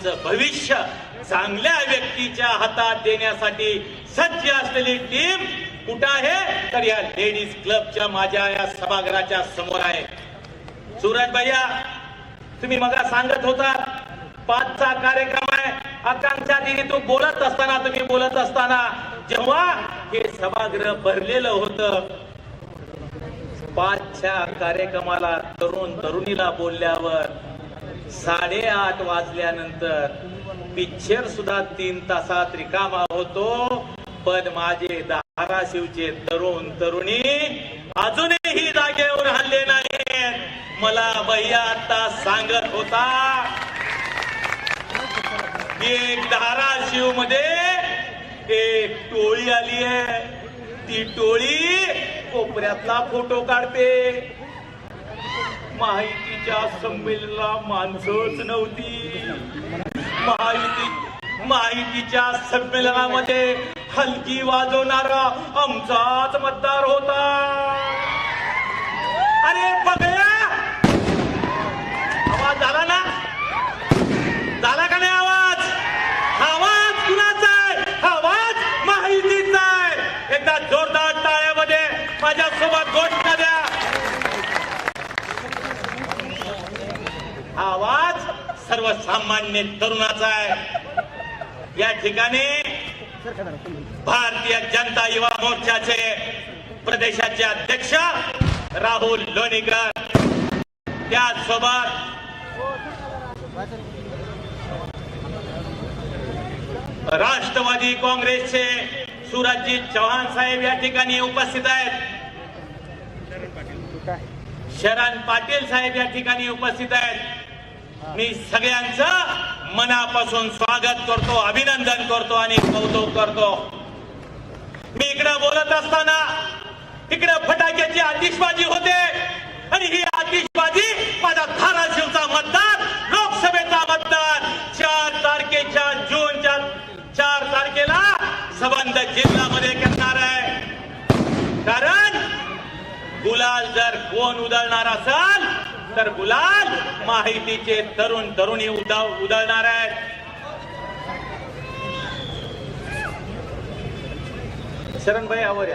तुमचं भविष्य चांगल्या व्यक्तीच्या हातात देण्यासाठी सज्ज असलेली टीम कुठं आहे? तर या लेडीज क्लबच्या माझ्या या सभागृहाच्या समोर आहे. सूरज भैया तुम्ही मगा सांगत होता पाचचा कार्यक्रम आहे. आकांक्षा दिदी तू बोलत असताना तुम्ही बोलत असताना जेव्हा हे सभागृह भरलेलं होतं पाचच्या कार्यक्रमाला तरुण तरुणीला बोलल्यावर साडेआठ वाजल्यानंतर पिक्चर सुद्धा तीन तासात रिकामा होतो. पण माझे धाराशिवचे तरुण तरुणी अजूनही जागेवर हल्ले नाहीत. मला भैया आता सांगत होता एक धाराशिवमध्ये एक टोळी आली आहे. ती टोळी कोपऱ्यातला फोटो काढते. माहितीच्या संमेलनाला माणसंच नव्हती. माहिती माहितीच्या संमेलनामध्ये हलकी वाजवणारा आमचाच मतदार होता. अरे बघया आवाज झाला ना झाला का नाही आवाज आवाज कुणाचा आहे आवाज माहितीचा आहे एकदा जोरदार टाळ्यामध्ये माझ्यासोबत गोष्ट द्या आवाज सर्वसामान्य तरुणाचा आहे. या ठिकाणी भारतीय जनता युवा मोर्चाचे प्रदेशाचे अध्यक्ष राहुल लोणीकर. त्याचसोबत राष्ट्रवादी काँग्रेसचे सुरजजी चव्हाण साहेब या ठिकाणी उपस्थित आहेत. शरण पाटील साहेब या ठिकाणी उपस्थित आहेत. मी सगळ्यांचं मनापासून स्वागत करतो अभिनंदन करतो आणि कौतुक करतो. मी इकडे बोलत असताना इकडे फटाक्याची आतिषबाजी होते आणि ही आतिषबाजी माझा धाराशिवचा मतदार लोकसभेचा मतदार. चार तारखेच्या जूनच्या चार तारखेला संबंध जिल्ह्यामध्ये करणार आहे. कारण गुलाल जर कोण उधळणार असाल तर गुलाल माहितीचे तरुण तरुणी उदा उधळणार आहेत. शरणभाई आवर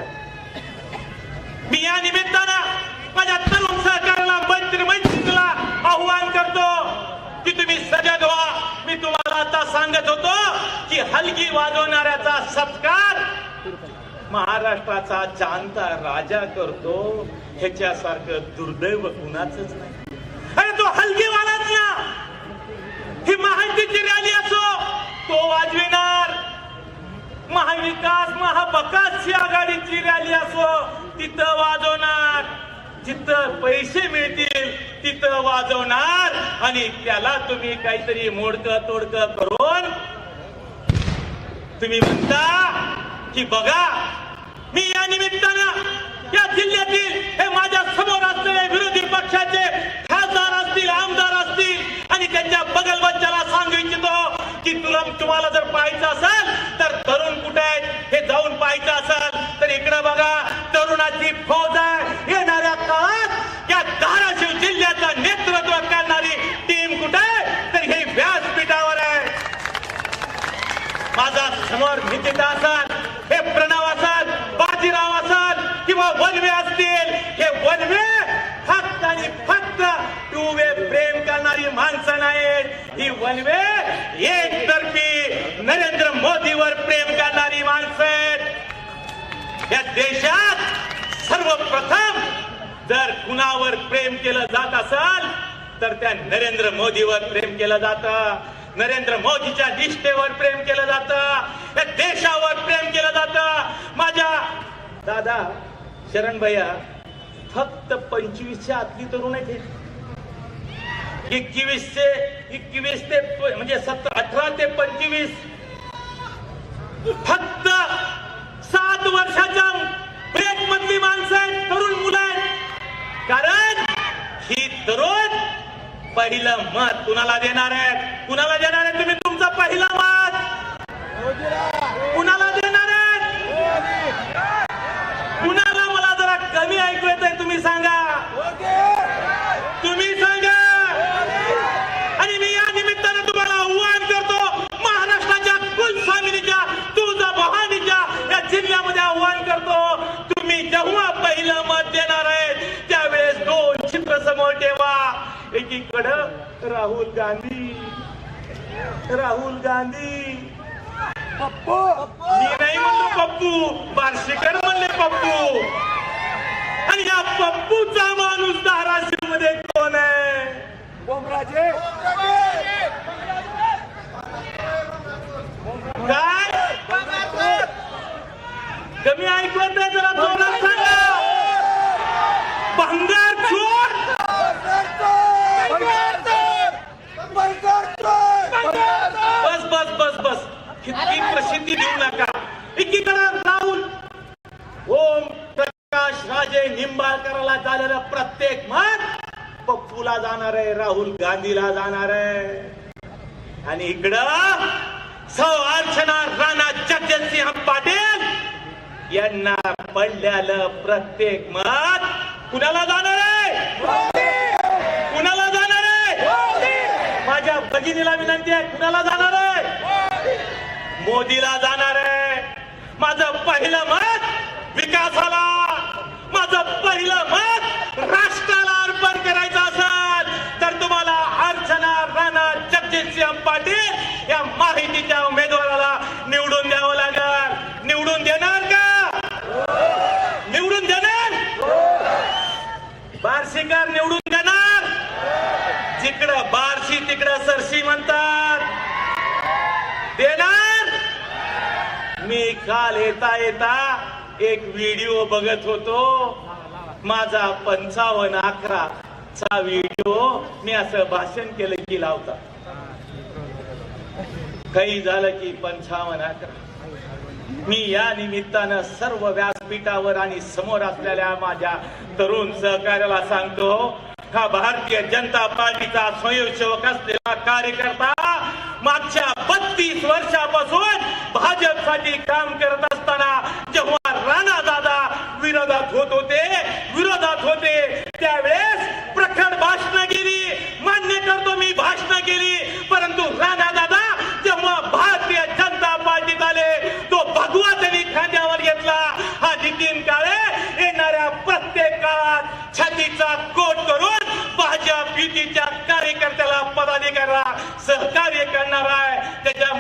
मी या निमित्तानं माझ्या तरुण सहकाराला मंत्री मैत्रीला आव्हान करतो की तुम्ही सजग व्हा. मी तुम्हाला आता सांगत होतो की हलगी वाजवणाऱ्याचा सत्कार महाराष्ट्राचा जाणता राजा करतो. ह्याच्यासारखं दुर्दैव कुणाच नाही. असो तो ही माहितीची रॅली असो तो वाजविणार. महाविकास महाबकासची आघाडीची रॅली असो तिथं वाजवणार. जिथं पैसे मिळतील तिथं वाजवणार. आणि त्याला तुम्ही काहीतरी मोडकं तोडकं करून तुम्ही म्हणता की बघा मी या निमित्तानं या जिल्ह्यातील हे माझ्यासमोर असलेले विरोधी पक्षाचे खासदार असतील आमदार असतील आणि त्यांच्या बगल बच्चाला सांगू इच्छितो की तुला तुम्हाला जर पाहायचं असेल तर तरुण कुठे आहेत हे जाऊन पाहायचं असेल. तर इकडे बघा तरुणाची फौज आहे. येणाऱ्या काळात या धाराशिव जिल्ह्याचं नेतृत्व करणारी टीम कुठे आहे? तर हे व्यासपीठावर आहे. माझा समोर भीतीचा असाल हे प्रणव असाल बाजीराव असाल किंवा वनवे असतील हे वनवे फक्त आणि फक्त टू वे प्रेम करणारी माणसं नाहीत. ही वनवे एकतर्फी नरेंद्र मोदीवर प्रेम करणारी माणसं आहेत. या देशात सर्वप्रथम जर कुणावर प्रेम केलं जात असाल तर त्या नरेंद्र मोदीवर प्रेम केलं जातं. नरेंद्र मोदीच्या निष्ठेवर प्रेम केलं जातं. या देशावर प्रेम केलं जातं. माझ्या दादा शरण भैया फक्त पंचवीसशे आतली तरुण आहेत एकवीसशे एकवीस ते म्हणजे सतरा अठरा ते पंचवीस. फक्त सात वर्षाच्या ब्रेक मधली माणसं आहेत तरुण मुलं आहेत. कारण ही तरुण पहिलं मत कुणाला देणार आहेत? कुणाला देणार आहे तुम्ही? तुमचा पहिला मत. कुणाला देणार आहेत कुणाला मला जरा कमी ऐकू येत आहे तुम्ही सांगा तुम्ही सांगा आणि मी या निमित्तानं तुम्हाला आव्हान करतो एकीकडं राहुल गांधी. राहुल गांधी. मी नाही म्हणलो पप्पू. बार्शीकर म्हणले पप्पू. आणि या पप्पूचा माणूस धाराशिवमध्ये कोण आहे? ओमराजे काय? कमी ऐकवत नाही जरा जोरात सांगा. भंगार बस बस बस. इतकी प्रसिद्धी देऊ नका. एकीकडे राहुल. ओम प्रकाश राजे निंबाळकरला झालेलं प्रत्येक मत पप्पूला जाणार आहे राहुल गांधीला जाणार आहे. आणि इकडं सौ अर्चना राणा जगजितसिंह पाटील यांना पडलेलं प्रत्येक मत कुणाला जाणार आहे? कुणाला जाणार आहे? माझ्या भगिनीला विनंती आहे कुणाला मोदीला जाणार आहे. माझं पहिलं मत विकासाला माझं पहिलं मत राष्ट्राला अर्पण करायचं असेल तर तुम्हाला अर्चना राणा जगजितसिंह पाटील या माहितीच्या उमेदवाराला निवडून द्यावं लागेल. निवडून देणार का? निवडून देणार? बारशीकर निवडून देणार? जिकडं बारशी तिकडं सरशी म्हणतात. देणार? मी काल येता येता? एक व्हिडिओ बघत होतो. माझा पंचावन्न अकरा चा व्हिडिओ मी असं भाषण केलं की लावता. काही झालं की पंचावन्न अकरा. मी या निमित्तानं सर्व व्यासपीठावर आणि समोर असलेल्या माझ्या तरुण सहकार्याला सांगतो हा भारतीय जनता पार्टीचा स्वयंसेवक असलेला कार्यकर्ता मागच्या बत्तीस वर्षापासून भाजपसाठी काम करत असताना जेव्हा राणा दादा विरोधात होत होते विरोधात होते त्यावेळेस प्रखर भाषणं केली मान्य करतो मी भाषणं केली परंतु राणा दादा जेव्हा भारतीय जनता पार्टीत आले तो भगवा त्यांनी खांद्यावर घेतला. हा नितीन काळे येणाऱ्या प्रत्येक काळात छातीचा कोट करून भाजप युतीच्या कार्यकर्त्याला पदाधिकाऱ्याला सहकार्य करणार आहे. त्याच्या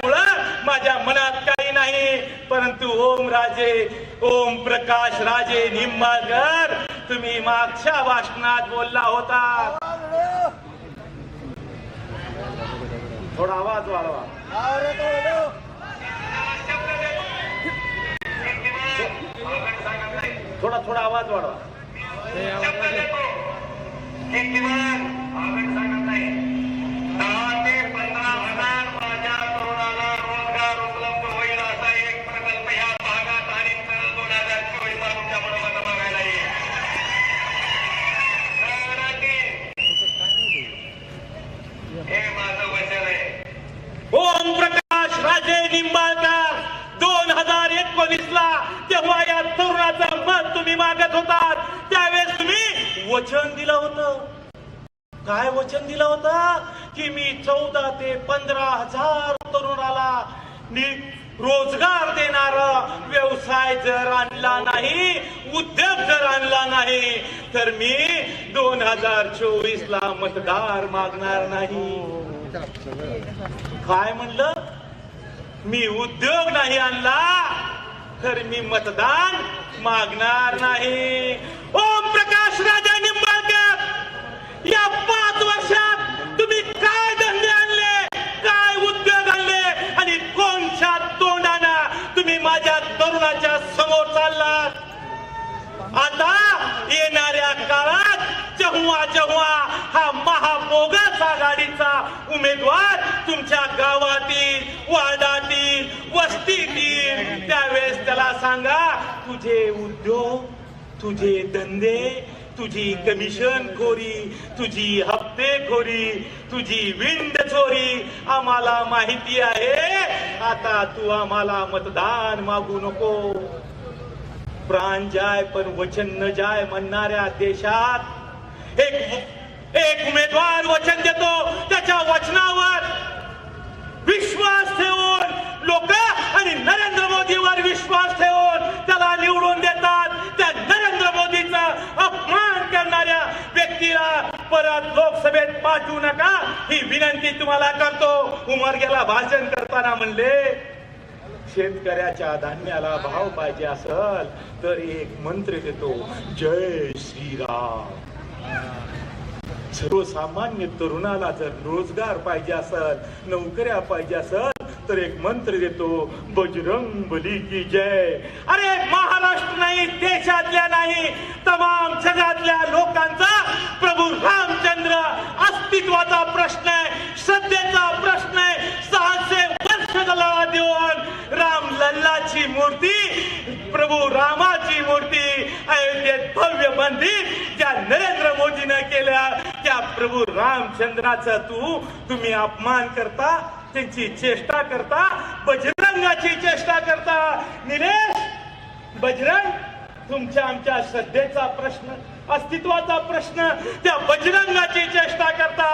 माझ्या मनात काही नाही. परंतु ओम राजे ओम प्रकाश राजे निंबाळकर तुम्ही मागच्या भाषणात बोलला होता. थोडा आवाज वाढवा. थोडा थोडा आवाज वाढवा. दहा ते पंधरा हजार माझ्या तरुणाला रोजगार उपलब्ध होईल असा एक प्रकल्प या भागात आणि दोन हजार चोवीस ला तुमच्या बरोबर बघायला येईल शहरातील हे माझं वचन आहे ओम प्रकाश राजे निंबाळकर दोन हजार एकोणीस ला तेव्हा या मत तुम्ही मागत होतात. त्यावेळेस तुम्ही वचन दिलं होतं. काय वचन दिलं होतं? की मी चौदा ते पंधरा हजार तरुणाला रोजगार देणार व्यवसाय जर आणला नाही उद्योग जर आणला नाही तर मी दोन हजार चोवीस ला मतदार मागणार नाही. काय म्हणलं? मी उद्योग नाही आणला तर मी मतदान मागणार नाही. ओम प्रकाश राजा निंबाळकर. या पाच वर्षात तुम्ही काय धंदे आणले काय उद्योग आणले आणि कोणच्या तोंडानं तुम्ही माझ्या तरुणाच्या समोर चाललात आता येणाऱ्या काळात जेव्हा जेव्हा हा महाबोगस आघाडीचा उमेदवार तुमच्या गावातील वार्डातील वस्तीतील त्यावेळेस त्याला सांगा तुझे उद्योग तुझे धंदे तुझी कमिशन खोरी तुझी हप्तेखोरी तुझी विंड चोरी आम्हाला माहिती आहे. आता तू आम्हाला मतदान मागू नको. प्राण जाय पण वचन न जाय म्हणणाऱ्या देशात एक एक उमेदवार वचन देतो त्याच्या वचनावर विश्वास ठेवून लोक आणि नरेंद्र मोदीवर विश्वास ठेवून त्याला निवडून देतात. त्या नरेंद्र मोदीचा अपमान करणाऱ्या व्यक्तीला परत लोकसभेत पाठवू नका. ही विनंती तुम्हाला करतो. उमरग्याला भाषण करताना म्हणले शेतकऱ्याच्या धान्याला भाव पाहिजे असल तर एक मंत्र देतो. जय श्रीराम. सर्वसामान्य तरुणाला जर रोजगार पाहिजे असल नोकऱ्या पाहिजे असल तर एक मंत्र देतो बजरंग बली की जय. अरे महाराष्ट्र नाही देशातल्या नाही तमाम जगातल्या लोकांचा प्रभू रामचंद्र अस्तित्वाचा प्रश्न आहे सध्याचा प्रश्न आहे सहाशे वर्ष झाला देऊन राम लल्लाची मूर्ती प्रभू रामाची मूर्ती अयोध्येत भव्य मंदिर ज्या नरेंद्र मोदीनं केल्या त्या प्रभू रामचंद्राचा तू तुम्ही अपमान करता त्यांची चेष्टा करता बजरंगाची चेष्टा करता. निलेश बजरंग तुमच्या आमच्या श्रद्धेचा प्रश्न अस्तित्वाचा प्रश्न त्या बजरंगाची चेष्टा करता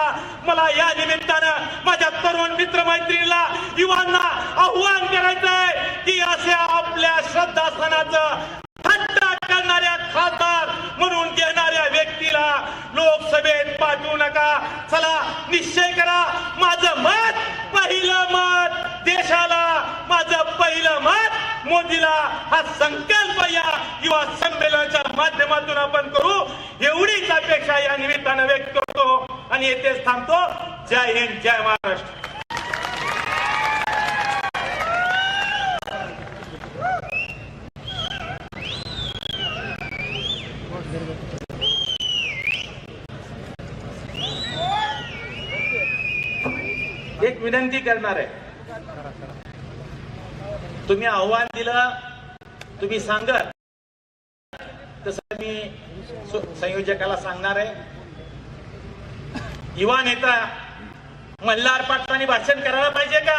मला या निमित्तानं माझ्या तरुण मित्र मैत्रिणीला युवांना आव्हान करायचंय की अशा आपल्या श्रद्धास्थानाचं थट्टा करणाऱ्या खासदार म्हणून घेणाऱ्या व्यक्तीला लोकसभेत पाठवू नका. चला निश्चय करा माझं मत पहिलं मत देशाला माझं पहिलं मत मोदीला हा संकल्प या युवा संमेलनाच्या माध्यमातून आपण करू. एवढीच अपेक्षा या निमित्तानं व्यक्त करतो आणि येथेच थांबतो. जय हिंद जय महाराष्ट्र. एक विनंती करणार आहे. तुम्ही आव्हान दिलं तुम्ही सांगत. तसं मी संयोजकाला सांगणार आहे. युवा नेता मल्हार पाटलांनी भाषण करायला पाहिजे का?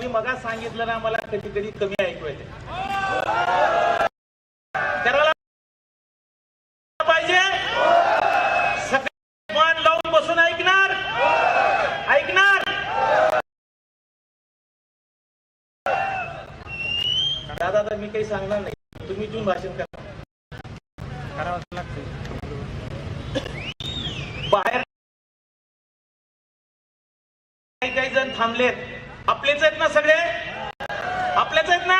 मी मगा सांगितलं ना मला कधी कधी कमी ऐकू येते करायला पाहिजे सगळे मन लावून बसून ऐकणार ऐकणार दादा आता मी काही सांगणार नाही. तुम्ही जून भाषण करा. बाहेर काही काही जण थांबलेत. आपलेच आहेत ना सगळे? आपलेच आहेत ना?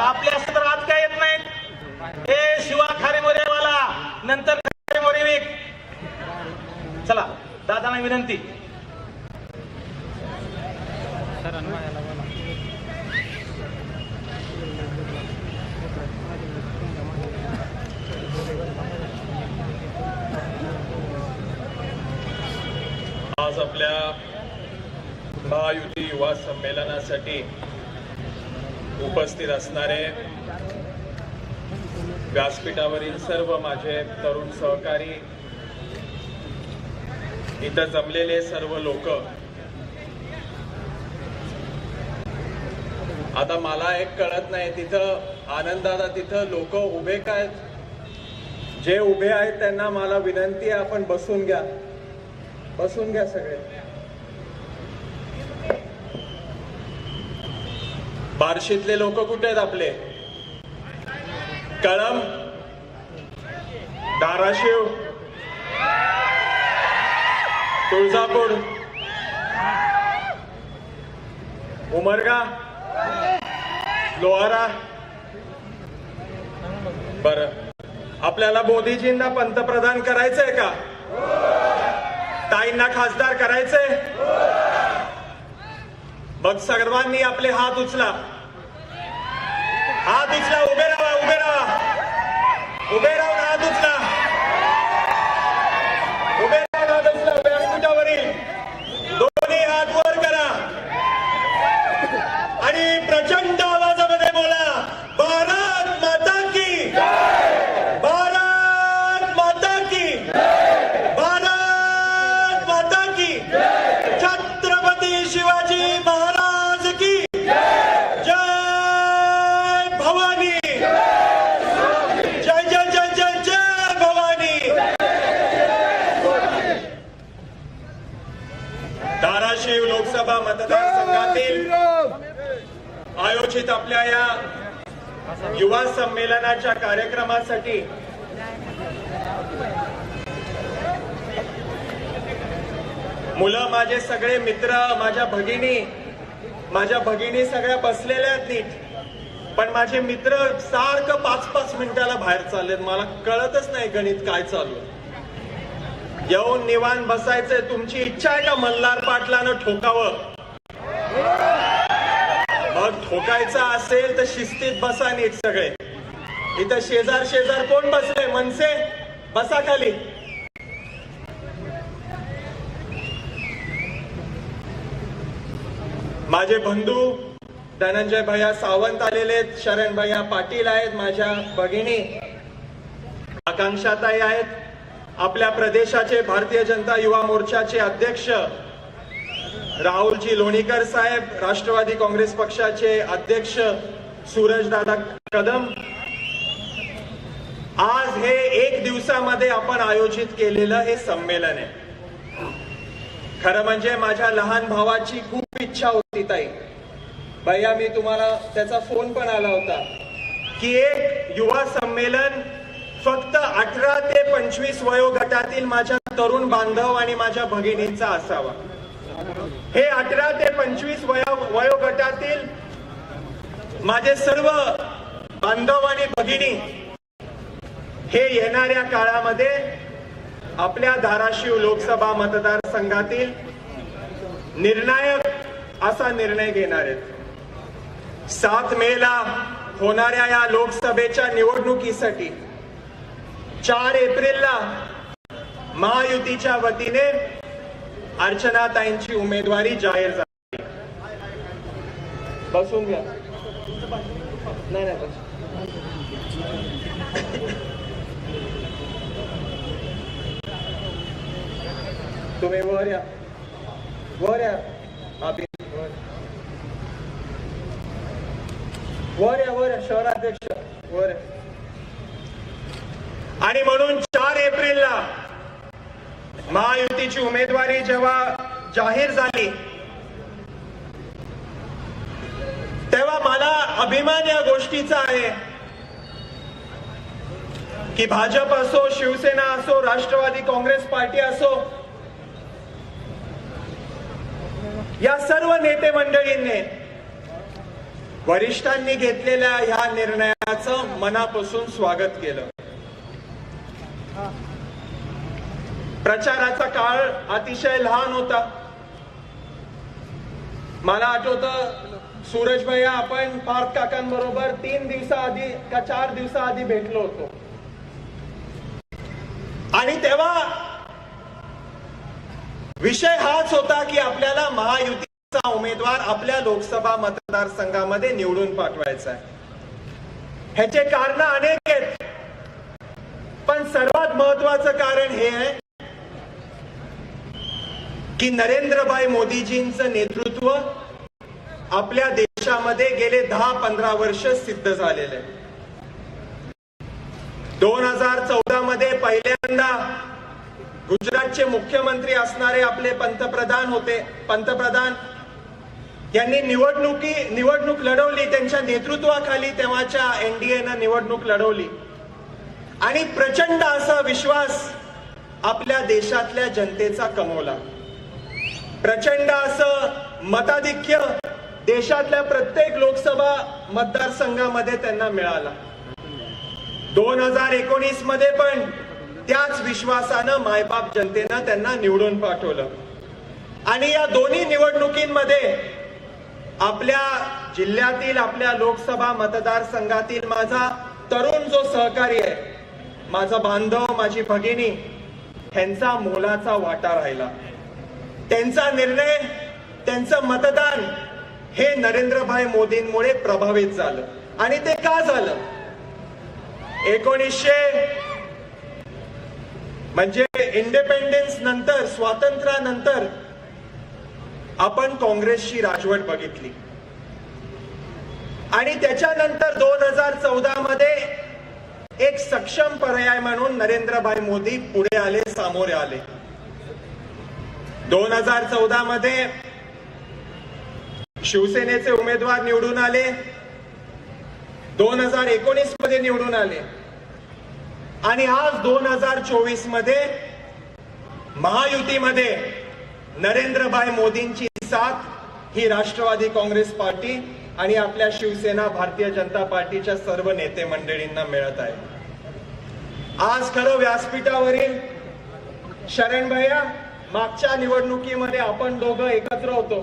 आपले असं तर आज काय येत नाहीत? हे शिवा खारे मोरेवाला. नंतर खारे मोरे वेग चला दादांना विनंती. आज आपल्या महायुती युवा संमेलनासाठी उपस्थित असणारे व्यासपीठावरील सर्व माझे तरुण सहकारी इथं जमलेले सर्व लोक. आता मला एक कळत नाही तिथं आनंदादा तिथं लोक उभे काय? जे उभे आहेत त्यांना मला विनंती आहे आपण बसून घ्या. बसून घ्या सगळे. बार्शीतले लोक कुठे आहेत आपले? कळम? धाराशिव? तुळजापूर? उमरगा? लोहारा? बर. आपल्याला मोदीजींना पंतप्रधान करायचंय का? ताईंना खासदार करायचंय? मग सर्वांनी आपले हात उचला. हात उचला उभे लोकसभा मतदारसंघातील आयोजित आपल्या या युवा संमेलनाच्या कार्यक्रमासाठी मुलं माझे सगळे मित्र माझ्या भगिनी माझ्या भगिनी सगळ्या बसलेल्या आहेत नीट. पण माझे मित्र सारखं पाच पाच मिनिटाला बाहेर चाललेत. मला कळतच नाही गणित काय चालू आहे. येऊन निवान बसायचंय. तुमची इच्छा आहे का मल्हार पाटलानं ठोकावं? मग ठोकायचं असेल तर शिस्तीत बसा नीट सगळे. इथं शेजार शेजार कोण बसले मनसे बसा खाली. माझे बंधू धनंजय भैया सावंत आलेले आहेत. शरण भैया पाटील आहेत. माझ्या भगिनी आकांक्षाताई आहेत. आपल्या प्रदेशाचे भारतीय जनता युवा मोर्चाचे अध्यक्ष राहुलजी लोणीकर साहेब राष्ट्रवादी काँग्रेस पक्षाचे अध्यक्ष सूरजदादा कदम. आज हे एक दिवसामध्ये आपण आयोजित केलेलं हे संमेलन आहे. खरं म्हणजे माझ्या लहान भावाची खूप इच्छा होती ताई. भैया मी तुम्हाला त्याचा फोन पण आला होता की एक युवा संमेलन फक्त अठरा ते पंचवीस वयोगटातील माझ्या तरुण बांधव आणि माझ्या भगिनींचा असावा. हे अठरा ते पंचवीस वयो वयोगटातील माझे सर्व बांधव आणि भगिनी हे येणाऱ्या काळामध्ये आपल्या धाराशिव लोकसभा मतदारसंघातील निर्णायक असा निर्णय घेणार आहेत. सात मेला होणाऱ्या या लोकसभेच्या निवडणुकीसाठी चार एप्रिलला महायुतीच्या वतीने अर्चनाताईंची उमेदवारी जाहीर झाली. बसून घ्या. नाही नाही तुम्ही वर या. वर या अभि वर. वर या वर या शहराध्यक्ष. वर या. आणि म्हणून चार एप्रिलला महायुतीची उमेदवारी जेव्हा जाहीर झाली तेव्हा मला अभिमान या गोष्टीचा आहे की भाजप असो शिवसेना असो राष्ट्रवादी काँग्रेस पार्टी असो या सर्व नेते मंडळींनी वरिष्ठांनी घेतलेल्या ह्या निर्णयाचं मनापासून स्वागत केलं. प्रचाराचा काळ अतिशय लहान होता. मला आठवत सूरज भैया आपण पार्थ काकांबरोबर तीन दिवसाआधी का चार दिवसाआधी भेटलो होतो. आणि तेव्हा विषय हाच होता की आपल्याला महायुतीचा उमेदवार आपल्या लोकसभा मतदारसंघामध्ये निवडून पाठवायचा आहे. ह्याचे कारण अनेक आहेत. सर्वात महत्वाचं कारण हे आहे की नरेंद्रभाई मोदीजींचं नेतृत्व आपल्या देशामध्ये गेले दहा पंधरा वर्ष सिद्ध झालेलं आहे. दोन हजार चौदा मध्ये पहिल्यांदा गुजरातचे मुख्यमंत्री असणारे आपले पंतप्रधान होते. पंतप्रधान यांनी निवडणुकी निवडणूक लढवली त्यांच्या नेतृत्वाखाली तेव्हाच्या एनडीएनं निवडणूक लढवली. आणि प्रचंड असा विश्वास आपल्या देशातल्या जनतेचा कमवला. प्रचंड असं मताधिक्य देशातल्या प्रत्येक लोकसभा मतदारसंघामध्ये त्यांना मिळाला. दोन हजार एकोणीसमध्ये पण त्याच विश्वासानं मायबाप जनतेनं त्यांना निवडून पाठवलं. आणि या दोन्ही निवडणुकींमध्ये आपल्या जिल्ह्यातील आपल्या लोकसभा मतदारसंघातील माझा तरुण जो सहकारी आहे माझा बांधव माझी भगिनी ह्यांचा मोलाचा वाटा राहिला. त्यांचा निर्णय त्यांचं मतदान हे नरेंद्रभाई मोदींमुळे प्रभावित झालं. आणि ते का झालं? एकोणीसशे म्हणजे इंडिपेंडन्स नंतर स्वातंत्र्यानंतर आपण काँग्रेसची राजवट बघितली. आणि त्याच्यानंतर दोन हजार चौदा मध्ये एक सक्षम पर्याय म्हणून नरेंद्रभाई मोदी पुढे आले सामोरे आले. दोन हजार चौदा मध्ये शिवसेनेचे उमेदवार निवडून आले. दोन हजार एकोणीसमध्ये निवडून आले. आणि आज दोन हजार चोवीसमध्ये महायुतीमध्ये नरेंद्रभाई मोदींची साथ ही राष्ट्रवादी काँग्रेस पार्टी आणि आपल्या शिवसेना भारतीय जनता पार्टीच्या सर्व नेते मंडळींना मिळत आहे. आज खरं व्यासपीठावरील शरण भैया मागच्या निवडणुकीमध्ये आपण दोघं एकत्र होतो.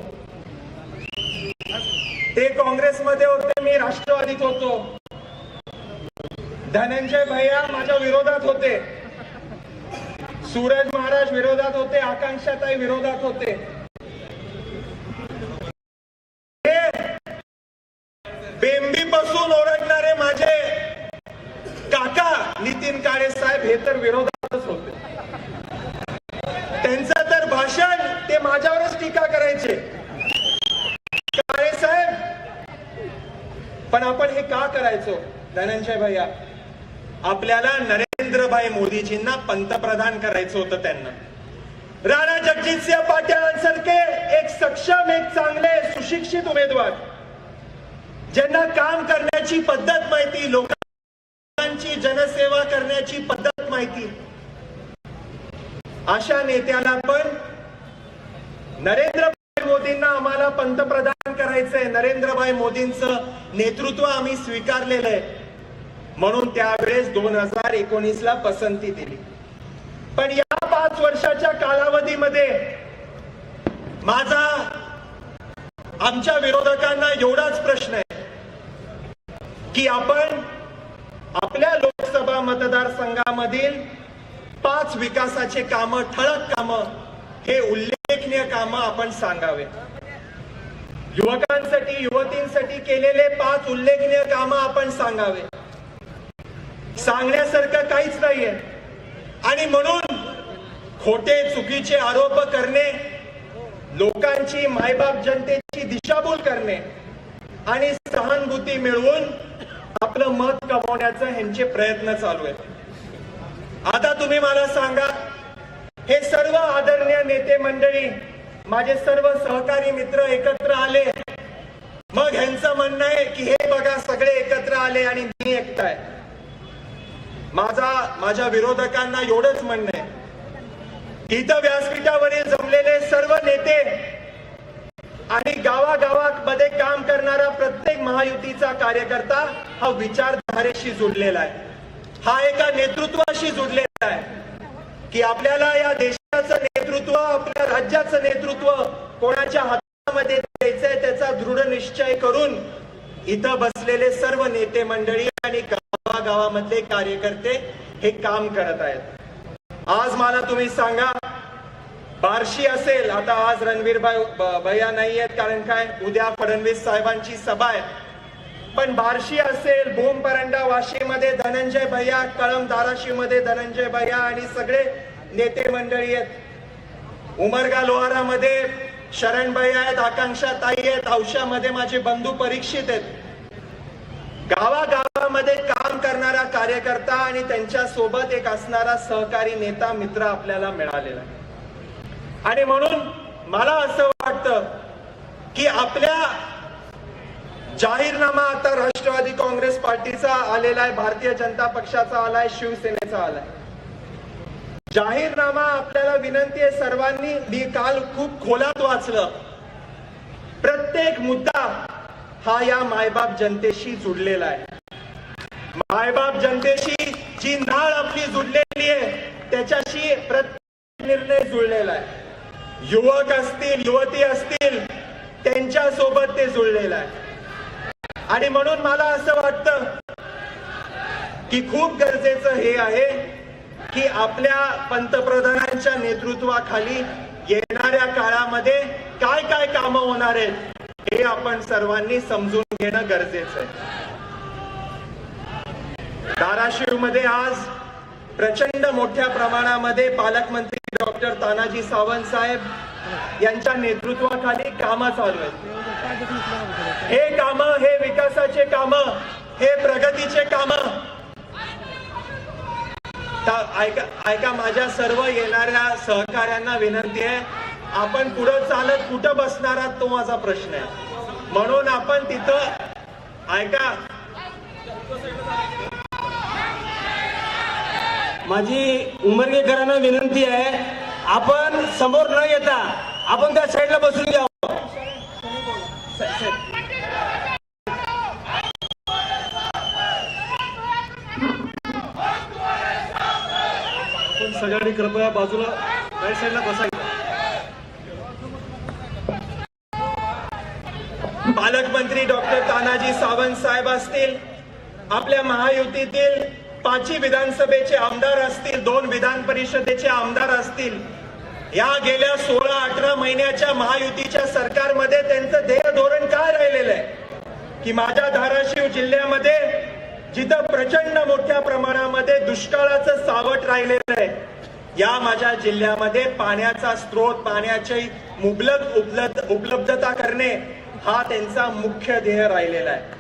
ते काँग्रेसमध्ये होते मी राष्ट्रवादीत होतो. धनंजय भैया माझ्या विरोधात होते. सूरज महाराज विरोधात होते आकांक्षाताई विरोधात होते. बेंबी पासून ओरडणारे माझे काका नितीन काळे साहेब हे तर विरोधातच होते. त्यांचं तर भाषण ते माझ्यावरच टीका करायचे. काळे साहेब पण आपण हे का करायचो? धनंजय भैया आपल्याला नरेंद्रभाई मोदीजींना पंतप्रधान करायचं होतं त्यांना. राणा जगजितसिंह पाटीलांसारखे एक सक्षम एक चांगले सुशिक्षित उमेदवार. ज्यांना काम करण्याची पद्धत माहिती लोकांची जनसेवा करण्याची पद्धत माहिती. अशा नेत्याला पण नरेंद्र मोदींना आम्हाला पंतप्रधान करायचंय. नरेंद्रभाई मोदींचं नेतृत्व आम्ही स्वीकारलेलं आहे. म्हणून त्यावेळेस दोन हजार एकोणीस ला पसंती दिली. पण या पाच वर्षाच्या कालावधीमध्ये माझा आमच्या विरोधकांना एवढाच प्रश्न आहे. की आपण आपल्या लोकसभा मतदारसंघामधील पाच विकासाचे काम ठळक काम हे उल्लेखनीय काम आपण सांगावे. युवकांसाठी युवतींसाठी केलेले पाच उल्लेखनीय काम आपण सांगावे. सांगण्यासारखं काहीच नाहीये. आणि म्हणून खोटे चुकीचे आरोप करणे लोकांची मायबाप जनतेची दिशाभूल करणे आणि सहानुभूती मिळवून आपलं मत कमवण्याचा ह्यांचे प्रयत्न चालू आहेत. आता तुम्ही मला सांगा हे सर्व आदरणीय नेते मंडळी माझे सर्व सहकारी मित्र एकत्र आले. मग ह्यांचं म्हणणं आहे की हे बघा सगळे एकत्र आले आणि मी एकटाय माझा माझ्या विरोधकांना एवढंच म्हणणं आहे. इथं व्यासपीठावरील जमलेले सर्व नेते आणि मध्ये काम करणारा प्रत्येक महायुतीचा कार्यकर्ता हा विचारधारेशी जुडलेला आहे. हा एका नेतृत्वाशी जुडलेला आहे. की आपल्याला या देशाचं नेतृत्व आपल्या राज्याचं नेतृत्व कोणाच्या हातामध्ये द्यायचंय त्याचा दृढ निश्चय करून इथं बसलेले सर्व नेते मंडळी आणि गावागावामधले कार्यकर्ते हे काम करत आहेत. आज मला तुम्ही सांगा बार्शी असेल आता आज रणवीर भैया नाही आहेत कारण काय? उद्या फडणवीस साहेबांची सभा आहे. पण बार्शी असेल भूम परंडा वाशीमध्ये धनंजय भैया कळम धाराशिवमध्ये धनंजय भैया आणि सगळे नेते मंडळी आहेत. उमरगा लोहारामध्ये शरण भैया आहेत आकांक्षा ताई आहेत औशामध्ये माझे बंधू परीक्षित आहेत. गावागावामध्ये काम करणारा कार्यकर्ता आणि त्यांच्यासोबत एक असणारा सहकारी नेता मित्र आपल्याला मिळालेला आहे. आणि म्हणून मला असं वाटतं की आपल्या जाहीरनामा आता राष्ट्रवादी काँग्रेस पार्टीचा आलेला आहे भारतीय जनता पक्षाचा आलाय शिवसेनेचा आलाय. जाहीरनामा आपल्याला विनंती आहे सर्वांनी मी काल खूप खोलात वाचलं. प्रत्येक मुद्दा हा या मायबाप जनतेशी जुडलेला आहे. मायबाप जनतेशी जी नाळ आपली जुडलेली आहे त्याच्याशी प्रत्येक निर्णय जुळलेला आहे. युवक असतील युवती असतील त्यांच्यासोबत ते जुळलेलं आहे. आणि म्हणून मला असं वाटतं की खूप गरजेचं हे आहे की आपल्या पंतप्रधानांच्या नेतृत्वाखाली येणाऱ्या काळामध्ये काय काय कामं होणार आहेत हे आपण सर्वांनी समजून घेणं गरजेचं आहे. धाराशिवमध्ये आज प्रचंड मोठ्या प्रमाणामध्ये पालकमंत्री डॉक्टर तानाजी सावंत साहेब यांच्या नेतृत्वाखाली कामं चालू आहेत. हे काम हे विकासाचे काम हे प्रगतीचे काम. ऐका ऐका माझ्या सर्व येणाऱ्या सहकाऱ्यांना विनंती आहे आपण पुढं चालत कुठं बसणार आहात तो माझा प्रश्न आहे. म्हणून आपण तिथं ऐका माझी उमरगेकरांना विनंती आहे आपण समोर न येता आपण त्या साईडला बसून घ्यावं सगळ्यांनी कृपया बाजूला राईट साईडला बसायचं. पालकमंत्री डॉक्टर तानाजी सावंत साहेब असतील आपल्या महायुतीतील पाचही विधानसभेचे आमदार असतील दोन विधान परिषदेचे आमदार असतील या गेल्या सोळा अठरा महिन्याच्या महायुतीच्या सरकारमध्ये त्यांचं ध्येय धोरण काय राहिलेलं आहे? की माझ्या धाराशिव जिल्ह्यामध्ये जिथं प्रचंड मोठ्या प्रमाणामध्ये दुष्काळाचं सावट राहिलेलं आहे या माझ्या जिल्ह्यामध्ये पाण्याचा स्रोत पाण्याची मुबलक उपलब्ध उपलब्धता करणे हा त्यांचा मुख्य ध्येय राहिलेला आहे.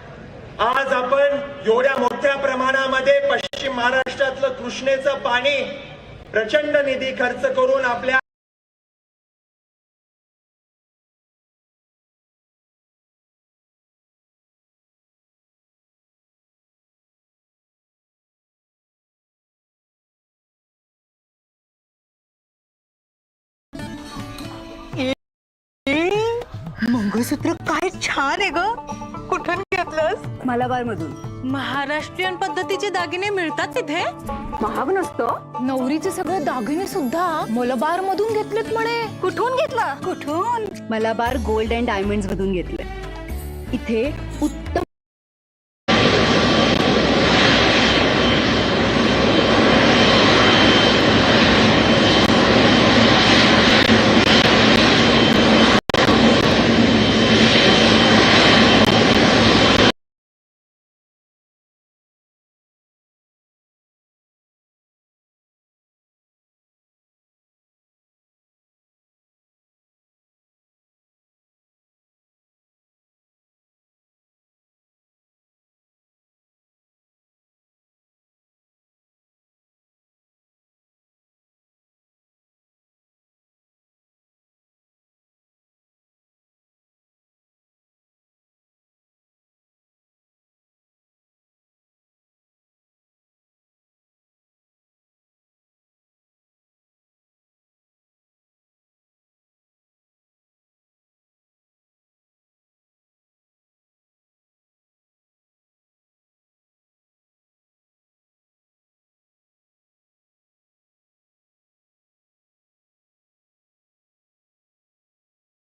आज आपण एवढ्या मोठ्या प्रमाणामध्ये पश्चिम महाराष्ट्रातलं कृष्णेचं पाणी प्रचंड निधी खर्च करून आपल्या मंगळसूत्र काय छान आहे ग. घेतलंस? मलाबार मधून महाराष्ट्रीयन पद्धतीचे दागिने मिळतात तिथे? महाग नसतो? नवरीचे सगळे दागिने सुद्धा मलबार मधून घेतलेत म्हणे. कुठून घेतला? कुठून? मलाबार गोल्ड अँड डायमंड मधून घेतले. इथे उत्तम